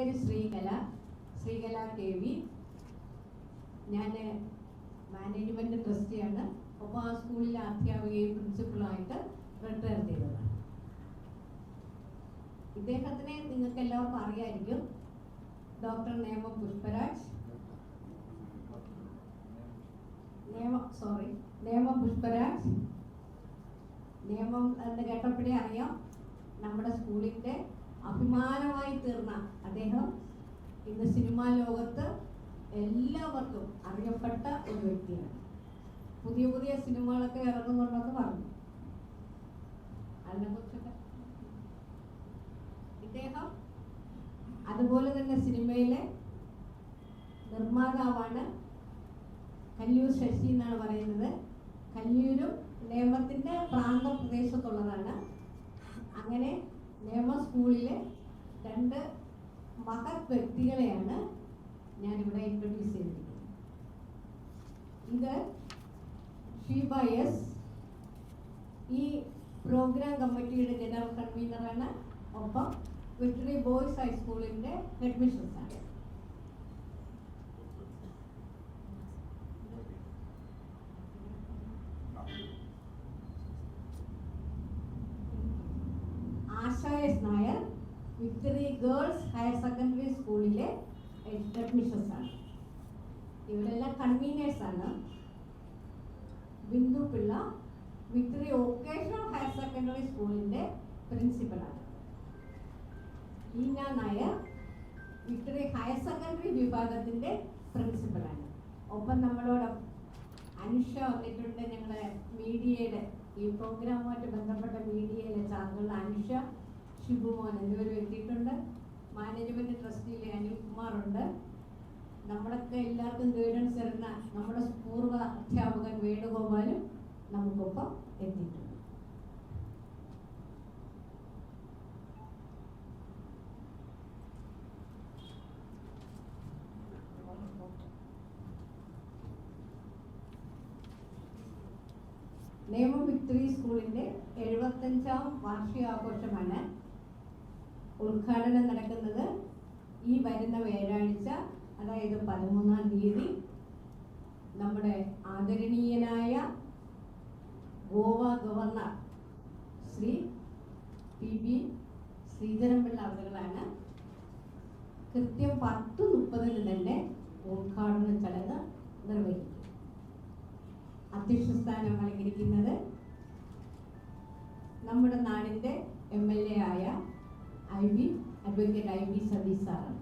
പേര് Sreekala. Sreekala K V. ഞാൻ management ട്രസ്റ്റിയാണ്. ഒപ്പം ആ സ്കൂളിലെ അധ്യാപികയും പ്രിൻസിപ്പളായിട്ട് റിട്ടയർ ചെയ്തതാണ്. ഇദ്ദേഹത്തിനെ നിങ്ങൾക്ക് എല്ലാവർക്കും അറിയായിരിക്കും. ഡോക്ടർ നേമ പുഷ്പരാജ്. നേമ സോറി നേമ പുഷ്പരാജ്. നേമം എന്ന് കേട്ടപ്പോഴേ അറിയാം. നമ്മുടെ സ്കൂളിന്റെ അഭിമാനമായി തീർന്ന അദ്ദേഹം ഇന്ന് സിനിമാ ലോകത്ത് എല്ലാവർക്കും അറിയപ്പെട്ട ഒരു വ്യക്തിയാണ്. പുതിയ പുതിയ സിനിമകളൊക്കെ ഇറങ്ങുന്നുണ്ടെന്ന് പറഞ്ഞു. അതിനെക്കുറിച്ചൊക്കെ ഇദ്ദേഹം അതുപോലെ തന്നെ സിനിമയിലെ നിർമ്മാതാവാണ് കല്ലൂർ ശശി എന്നാണ് പറയുന്നത്. കല്ലൂരും നേമത്തിന്റെ പ്രാന്ത പ്രദേശത്തുള്ളതാണ് അങ്ങനെ നേമ സ്കൂളിലെ രണ്ട് മഹത് വ്യക്തികളെയാണ് ഞാൻ ഇവിടെ ഇൻട്രൊഡ്യൂസ് ചെയ്തിരിക്കുന്നത്. ഇത് ഷീബ എസ് ഈ പ്രോഗ്രാം കമ്മിറ്റിയുടെ ജനറൽ കൺവീനറാണ് ഒപ്പം വിക്ടറി ബോയ്സ് ഹൈസ്കൂളിന്റെ ഹെഡ് മിസ്ട്രസ് ആണ് Asha S Nair Victory girls higher secondary സ്കൂളിലെ മിസ്ട്രസ് ആണ് ഇവരെല്ലാം കൺവീനേഴ്സ് ആണ് Bindu Pillai Victory vocational higher secondary സ്കൂളിന്റെ പ്രിൻസിപ്പലാണ് Eena Nair Victory higher secondary വിഭാഗത്തിന്റെ പ്രിൻസിപ്പലാണ് ഒപ്പം നമ്മളോട് അനുഷ വന്നിട്ടുണ്ട് ഞങ്ങളുടെ മീഡിയയുടെ ഈ പ്രോഗ്രാമുമായിട്ട് ബന്ധപ്പെട്ട മീഡിയയിലെ ചാർജുള്ള അനുഷ. ഷിബുമോൻ എന്നിവരും എത്തിയിട്ടുണ്ട്. മാനേജ്മെന്റ് ട്രസ്റ്റിയിലെ അനിൽകുമാർ ഉണ്ട് നമ്മളൊക്കെ എല്ലാവർക്കും ഗൈഡൻസ് തരുന്ന നമ്മുടെ പൂർവ അധ്യാപകൻ വേണുഗോപാലും നമുക്കൊപ്പം എത്തിയിട്ടുണ്ട്. നേമം വിക്ടറി സ്കൂളിന്റെ എഴുപത്തഞ്ചാം വാർഷികാഘോഷമാണ് ഉദ്ഘാടനം നടക്കുന്നത് ഈ വരുന്ന വ്യാഴാഴ്ച അതായത് പതിമൂന്നാം തീയതി നമ്മുടെ ആദരണീയനായ Goa governor Shri P B Sreedharan Pillai അവരുകളാണ്. കൃത്യം പത്ത് മുപ്പതിന് തന്നെ ഉദ്ഘാടന ചടങ്ങ് നിർവഹിക്കും. അധ്യക്ഷ സ്ഥാനം നമ്മുടെ നാടിന്റെ അഡ്വക്കേറ്റ് ഐ വി സതീഷ് സാറാണ്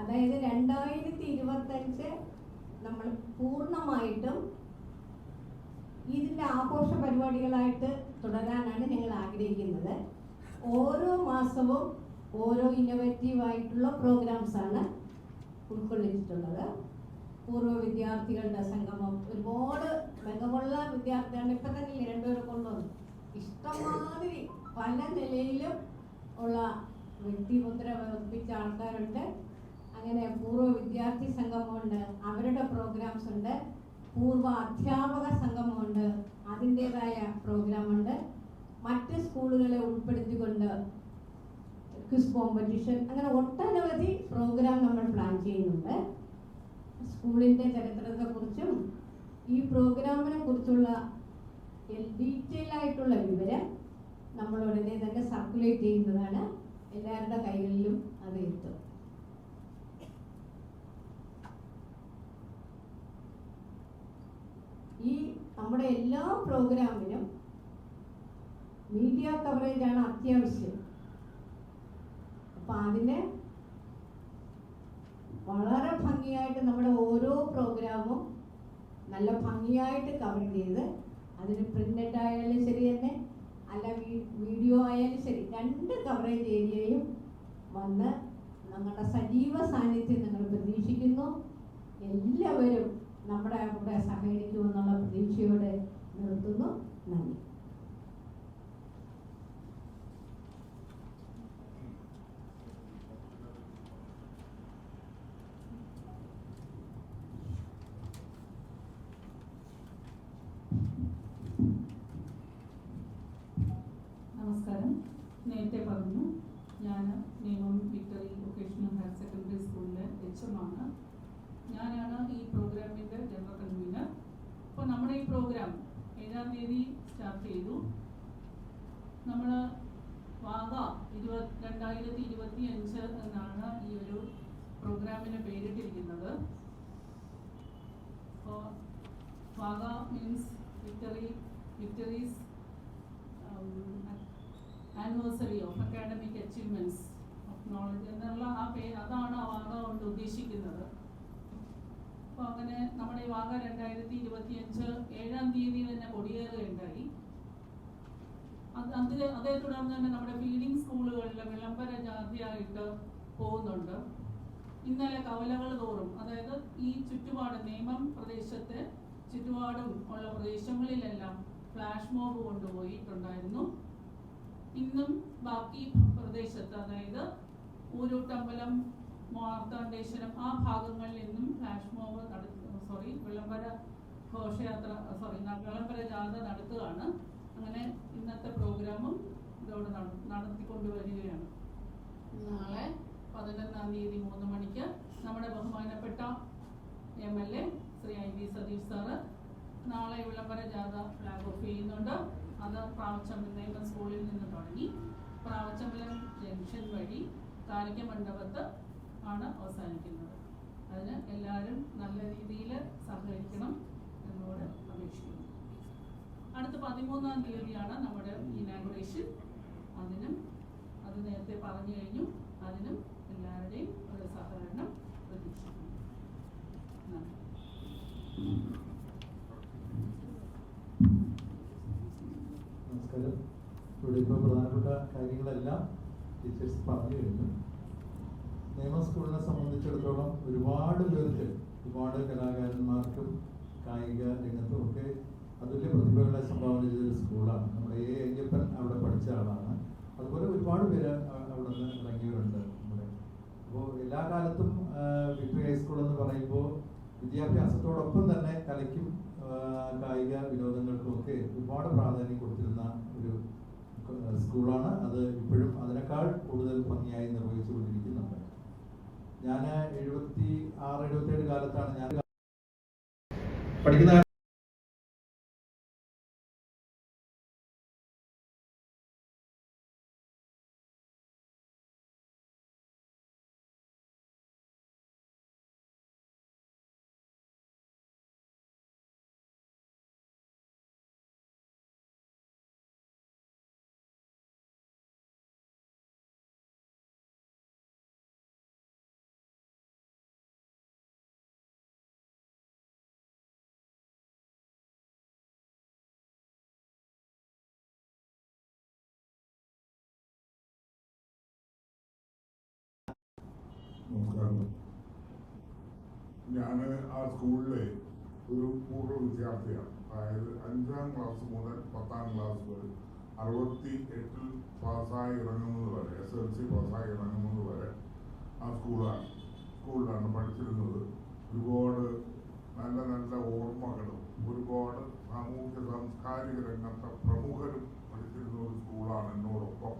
അതായത് രണ്ടായിരത്തി ഇരുപത്തഞ്ച് നമ്മൾ പൂർണമായിട്ടും ഇതിന്റെ ആഘോഷ പരിപാടികളായിട്ട് തുടരാനാണ് ഞങ്ങൾ ആഗ്രഹിക്കുന്നത്. ഓരോ മാസവും ഓരോ ഇന്നോവേറ്റീവ് ആയിട്ടുള്ള പ്രോഗ്രാംസ് ആണ് ഉൾക്കൊള്ളിച്ചിട്ടുള്ളത്. പൂർവ വിദ്യാർത്ഥികളുടെ സംഗമം ഒരുപാട് മികവുള്ള വിദ്യാർത്ഥികളാണ് ഇപ്പം തന്നെ രണ്ടുപേരെ കൊണ്ടുവന്നു. ഇഷ്ടമാതിരി പല നിലയിലും ഉള്ള വ്യക്തിമുദ്ര വർദ്ധിപ്പിച്ച ആൾക്കാരുണ്ട്. അങ്ങനെ പൂർവ വിദ്യാർത്ഥി സംഗമമുണ്ട് അവരുടെ പ്രോഗ്രാംസ് ഉണ്ട് പൂർവ അധ്യാപക സംഗമമുണ്ട് അതിന്റെതായ പ്രോഗ്രാമുണ്ട് മറ്റ് സ്കൂളുകളെ ഉൾപ്പെടുത്തിക്കൊണ്ട് ക്വിസ് കോമ്പറ്റീഷൻ അങ്ങനെ ഒട്ടനവധി പ്രോഗ്രാം നമ്മൾ പ്ലാൻ ചെയ്യുന്നുണ്ട്. സ്കൂളിന്റെ ചരിത്രത്തെക്കുറിച്ചും ഈ പ്രോഗ്രാമിനെ കുറിച്ചുള്ള ഡീറ്റെയിൽ ആയിട്ടുള്ള വിവരം നമ്മൾ ഉടനെ തന്നെ സർക്കുലേറ്റ് ചെയ്യുന്നതാണ്. എല്ലാവരുടെ കൈകളിലും അത് എത്തും. ഈ നമ്മുടെ എല്ലാ പ്രോഗ്രാമിനും മീഡിയ കവറേജ് ആണ് അത്യാവശ്യം. അപ്പൊ അതിന് വളരെ ഭംഗിയായിട്ട് നമ്മുടെ ഓരോ പ്രോഗ്രാമും നല്ല ഭംഗിയായിട്ട് കവർ ചെയ്ത് അതിന് പ്രിന്റഡ് ആയാലും ശരി തന്നെ അല്ല വീഡിയോ ആയാലും ശരി രണ്ട് കവറേജ് ഏരിയയും വന്ന് നമ്മുടെ സജീവ സാന്നിധ്യം നിങ്ങൾ പ്രതീക്ഷിക്കുന്നു. എല്ലാവരും നമ്മുടെ കൂടെ സഹകരിക്കുമെന്നുള്ള പ്രതീക്ഷയോടെ നിർത്തുന്നു. നന്ദി നമസ്കാരം നേരത്തെ പറഞ്ഞു ഞാൻ നിയമം വിക്ടറി വൊക്കേഷണൽ ഹയർ സെക്കൻഡറി സ്കൂളിലെ എച്ച് എം ആണ് ഞാനാണ് ഈ പ്രോഗ്രാമിന്റെ ജനറൽ കൺവീനർ അപ്പോൾ നമ്മുടെ ഈ പ്രോഗ്രാം ഏഴാം തീയതി സ്റ്റാർട്ട് ചെയ്തു നമ്മൾ വാഗ ഇരുപത് രണ്ടായിരത്തി ഇരുപത്തി അഞ്ച് എന്നാണ് ഈ ഒരു പ്രോഗ്രാമിന് പേരിട്ടിരിക്കുന്നത്. അപ്പോൾ VAGA means victory victory's anniversary of academic achievements of knowledge എന്നുള്ള ആ പേ അതാണ് ആ വാഗ കൊണ്ട് ഉദ്ദേശിക്കുന്നത്. അപ്പോൾ അങ്ങനെ നമ്മുടെ ഈ വാഗ രണ്ടായിരത്തി ഇരുപത്തി അഞ്ച് ഏഴാം തീയതി തന്നെ കൊടിയേറുകയുണ്ടായി. അത് അത് തുടർന്ന് തന്നെ നമ്മുടെ ഫീഡിംഗ് സ്കൂളുകളിൽ വിളംബര ജാതിയായിട്ട് പോകുന്നുണ്ട്. ഇന്നലെ കവലകൾ തോറും അതായത് ഈ ചുറ്റുപാട് നിയമം പ്രദേശത്തെ ചുറ്റുപാടും ഉള്ള പ്രദേശങ്ങളിലെല്ലാം ഫ്ലാഷ് മോബ് കൊണ്ടുപോയിട്ടുണ്ടായിരുന്നു. ഇന്നും ബാക്കി പ്രദേശത്ത് അതായത് ഊരൂട്ടമ്പലം മാർത്താണ്ഡേശ്വരം ആ ഭാഗങ്ങളിൽ ഇന്നും ഫ്ലാഷ് മോബ് നട സോറി വിളംബര ഘോഷയാത്ര സോറി വിളംബര ജാഥ നടത്തുകയാണ് അങ്ങനെ ഇന്നത്തെ പ്രോഗ്രാമും ഇതോടെ നട- നടത്തിക്കൊണ്ടുവരികയാണ് നാളെ പതിനൊന്നാം തീയതി മൂന്ന് മണിക്ക് നമ്മുടെ ബഹുമാനപ്പെട്ട M L A Shri I V Satheesh sir നാളെ വിളംബര ജാഥ ഫ്ലാഗ് ഓഫ് ചെയ്യുന്നുണ്ട്. അത് പ്രാവച്ചമ്പലം സ്കൂളിൽ നിന്ന് തുടങ്ങി. പ്രാവച്ചമ്പലം ജംഗ്ഷൻ വഴി കാലിക്ക മണ്ഡപത്ത് ആണ് അവസാനിക്കുന്നത്. അതിന് എല്ലാവരും നല്ല രീതിയിൽ സഹകരിക്കണം എന്നോട് അപേക്ഷിക്കുന്നു. അടുത്ത പതിമൂന്നാം തീയതിയാണ് നമ്മുടെ ഇനാഗുറേഷൻ അതിനും അത് നേരത്തെ പറഞ്ഞു കഴിഞ്ഞു. അതിനും എല്ലാവരുടെയും ഒരു സഹകരണം പ്രതീക്ഷിക്കുന്നു. നമസ്കാരം. ഇവിടെ ഇപ്പോൾ പ്രധാനപ്പെട്ട കാര്യങ്ങളെല്ലാം ടീച്ചേഴ്സ് പറഞ്ഞു കഴിഞ്ഞു. നിയമ സ്കൂളിനെ സംബന്ധിച്ചിടത്തോളം ഒരുപാട് പേർക്ക് ഒരുപാട് കലാകാരന്മാർക്കും കായിക രംഗത്തും ഒക്കെ അതുല്യ പ്രതിഭകളെ സംഭാവന ചെയ്തൊരു സ്കൂളാണ്. നമ്മുടെ എ അയ്യപ്പൻ പഠിച്ച ആളാണ്. അതുപോലെ ഒരുപാട് പേര് അവിടെ നിന്ന് ഇറങ്ങിയവരുണ്ട് നമ്മുടെ അപ്പോൾ എല്ലാ കാലത്തും വിക്ടറി ഹൈസ്കൂൾ എന്ന് പറയുമ്പോൾ വിദ്യാഭ്യാസത്തോടൊപ്പം തന്നെ കലയ്ക്കും കായിക വിനോദങ്ങൾക്കും ഒക്കെ ഒരുപാട് പ്രാധാന്യം കൊടുത്തിരുന്ന ഒരു സ്കൂളാണ്. അത് ഇപ്പോഴും അതിനേക്കാൾ കൂടുതൽ ഭംഗിയായി നിർവഹിച്ചു കൊണ്ടിരിക്കുന്നുണ്ട് ഞാൻ എഴുപത്തി ആറ് എഴുപത്തി ഏഴ് കാലത്താണ് ഞാൻ പഠിക്കുന്ന നമസ്കാരം ഞാൻ ആ സ്കൂളിലെ ഒരു പൂർവ വിദ്യാർത്ഥിയാണ്. അതായത് അഞ്ചാം ക്ലാസ് മുതൽ പത്താം ക്ലാസ് വരെ അറുപത്തി എട്ടിൽ പാസ്സായി ഇറങ്ങുന്നത് വരെ എസ് എൽ സി പാസ്സായി ഇറങ്ങുന്നത് വരെ ആ സ്കൂളാണ്. സ്കൂളിലാണ് പഠിച്ചിരുന്നത്. ഒരുപാട് നല്ല നല്ല ഓർമ്മകളും ഒരുപാട് സാമൂഹ്യ സാംസ്കാരിക രംഗത്തെ പ്രമുഖരും പഠിച്ചിരുന്ന ഒരു സ്കൂളാണ് എന്നോടൊപ്പം.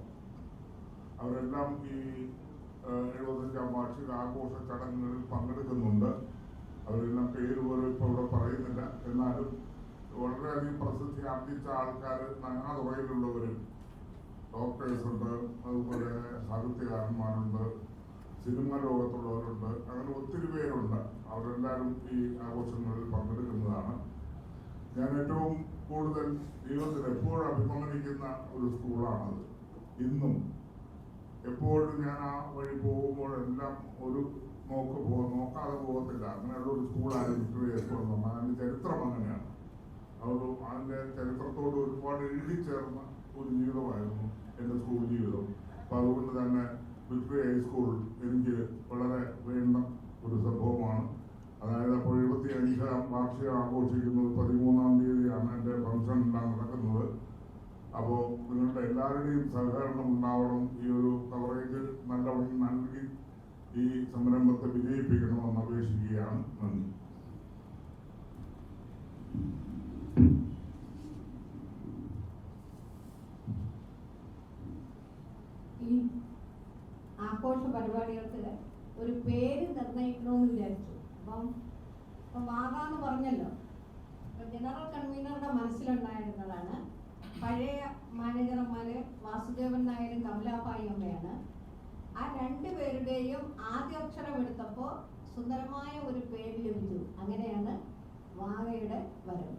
അവരെല്ലാം ഈ എഴുപത്തഞ്ചാം വാർഷിക ആഘോഷ ചടങ്ങുകളിൽ പങ്കെടുക്കുന്നുണ്ട്. അവരെല്ലാം പേര് പോലും ഇപ്പോൾ ഇവിടെ പറയുന്നില്ല. എന്നാലും വളരെയധികം പ്രസിദ്ധി ആർജിച്ച ആൾക്കാർ നാനാതുറയിലുള്ളവരും ഡോക്ടേഴ്സ് ഉണ്ട് അതുപോലെ സാഹിത്യകാരന്മാരുണ്ട് സിനിമ ലോകത്തുള്ളവരുണ്ട് അങ്ങനെ ഒത്തിരി പേരുണ്ട്. അവരെല്ലാവരും ഈ ആഘോഷങ്ങളിൽ പങ്കെടുക്കുന്നതാണ്. ഞാൻ ഏറ്റവും കൂടുതൽ ജീവിതത്തിൽ എപ്പോഴും അഭിമാനിക്കുന്ന ഒരു സ്കൂളാണത്. ഇന്നും എപ്പോഴും ഞാൻ ആ വഴി പോകുമ്പോഴെല്ലാം ഒരു നോക്ക് പോ നോക്കാതെ പോകത്തില്ല. അങ്ങനെയുള്ള ഒരു സ്കൂളാണ് വിക്ടോറിയ സ്കൂൾ നമ്മൾ അതിന്റെ ചരിത്രം അങ്ങനെയാണ്. ഒരു അതിന്റെ ചരിത്രത്തോട് ഒരുപാട് എഴുതി ചേർന്ന ഒരു ജീവിതമായിരുന്നു എന്റെ സ്കൂൾ ജീവിതം. അപ്പം അതുകൊണ്ട് തന്നെ വിക്ടോറിയ ഹൈസ്കൂൾ എനിക്ക് വളരെ വേണ്ട ഒരു സംഭവമാണ് അതായത് അപ്പോൾ എഴുപത്തി അഞ്ചാം വാർഷികം ആഘോഷിക്കുന്നത് പതിമൂന്നാം തീയതിയാണ് എന്റെ ഫംഗ്ഷൻ എല്ലാം നടക്കുന്നത് അപ്പോൾ നിങ്ങളുടെ എല്ലാവരുടെയും സഹകരണം ഉണ്ടാവണം ഈ ഒരു കവറേജ് നല്ലവണ്ണം നൽകി ഈ സംരംഭത്തെ വിജയിപ്പിക്കണമെന്ന് അപേക്ഷിക്കുകയാണ്. നന്ദി. ഈ ആഘോഷ പരിപാടികൾക്ക് ഒരു പേര് നിർണയിക്കണമെന്ന് വിചാരിച്ചു. അപ്പം ഇപ്പം വാഗാന്ന് പറഞ്ഞല്ലോ. ഇപ്പം ജനറൽ കൺവീനറുടെ മനസ്സിലുണ്ടായിരുന്നതാണ്. പഴയ മാനേജർമാര് വാസുദേവൻ നായരും കമലാഭായി അമ്മയാണ് ആ രണ്ട് പേരുടെയും ആദ്യാക്ഷരം എടുത്തപ്പോൾ സുന്ദരമായ ഒരു പേര് ലഭിച്ചു. അങ്ങനെയാണ് വാഗയുടെ വരവ്.